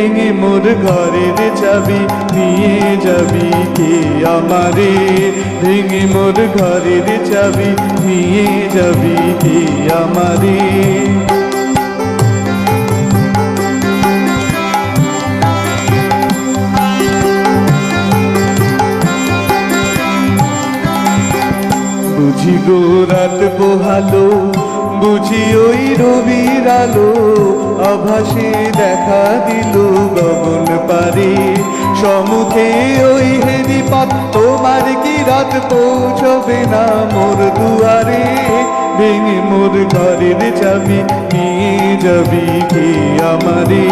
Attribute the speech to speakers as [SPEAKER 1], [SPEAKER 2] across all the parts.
[SPEAKER 1] ভেঙে মোর ঘরের চাবি, নিয়ে যাবি কে আমারে? ভেঙে মোর ঘরের চাবি, নিয়ে যাবি কে আমারে? গো রাত পোহালো, বুঝি ওই রবির আলো আভাসে দেখা দিল গগন পারে। সমুখে ওই হেরি পথ তোমার কি রাত পৌঁছবে না মোর দুয়ারে? ভেঙে মোর ঘরের চাবি নিয়ে যাবি কে আমারে?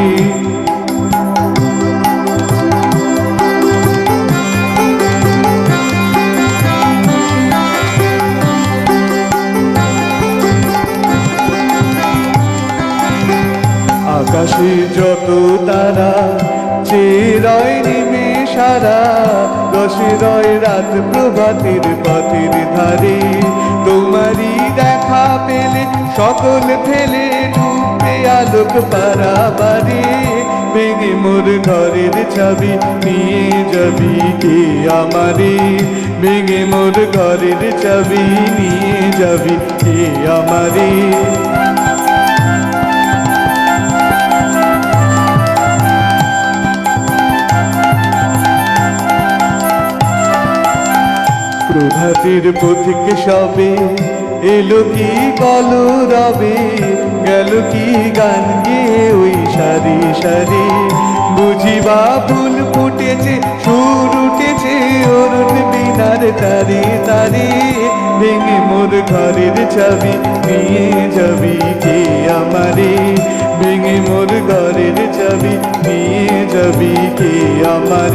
[SPEAKER 1] আকাশে যত তারা চেরয় নিমে সারা রয় রাত প্রভাতের পথের ধারে। তোমারই দেখা পেলে, সকল ফেলে ঢুকতে আলোক পারাবারে। ভেঙে মোর ঘরের চাবি নিয়ে যাবি কে আমারে? ভেঙে মোর ঘরের চাবি নিয়ে যাবি কে আমারে? প্রভাতের পথিক সবে। এলো কি কল রবে গেল কি গান গেয়ে ওই সারি সারি? বুঝিবা ফুল ফুটেছে, সুর উঠেছে, অরুণ বিনার তারি তারে। ভেঙে মোর ঘরের চাবি নিয়ে যাবি কে আমারে? ভেঙে মোর ঘরের চাবি নিয়ে যাবি কে আমার?